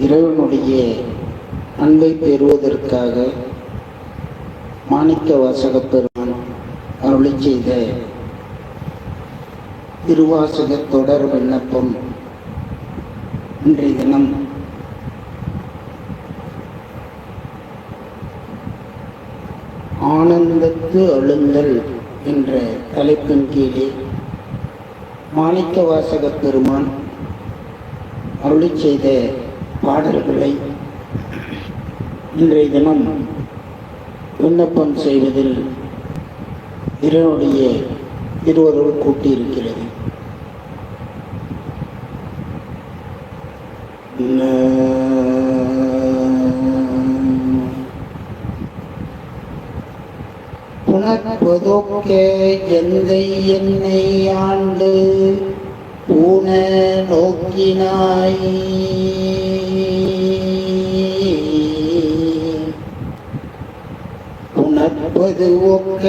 இறைவனுடைய அன்பை பெறுவதற்காக மாணிக்க வாசக பெருமான் அருளி செய்த திருவாசக தொடர் விண்ணப்பம் இன்றைய தினம். ஆனந்தத்து அழுந்தல் என்ற தலைப்பின் கீழே மாணிக்க வாசக பெருமான் அருளி செய்த பாடல்களை இன்றைய தினம் விண்ணப்பம் செய்வதில் இதனுடைய இருவரும் கூட்டியிருக்கிறது. புனற்பொதுக்கே எந்தை என்னை ஆண்டு ஊன நோக்கினாய். புனற்பது ஒக்க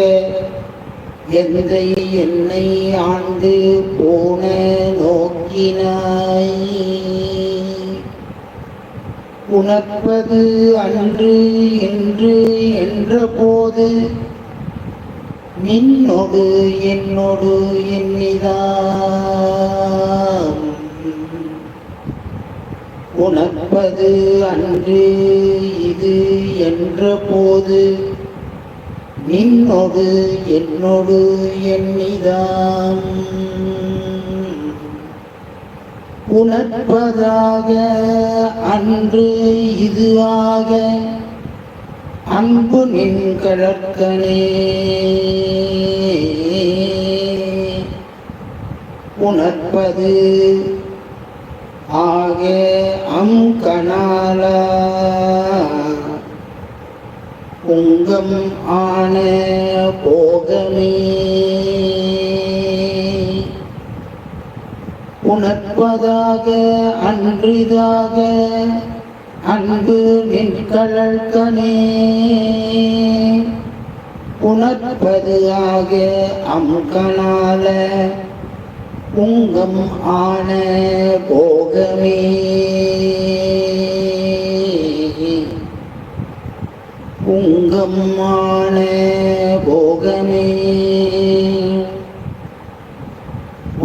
எந்தை என்னை ஆண்டு போன நோக்கினாய். உணர்வது அன்று என்று என்ற போது நின்னொடு என்னோடு எண்ணிதாம் உணர்வது அன்று இது என்ற போது நின்னோடு என்னோடு எண்ணிதாம் உணர்வதாக அன்று இதுவாக அன்பு நின் கழற்கனே உணர்ப்பது ஆக அம் கனாலா பொங்கம் ஆன போகமே. உணர்ப்பதாக அன்றிதாக அன்பு நின்கழல்கனே உணர்ப்பது ஆக அம்கனால உங்கம் ஆன போகமே. உங்கம்மானே போ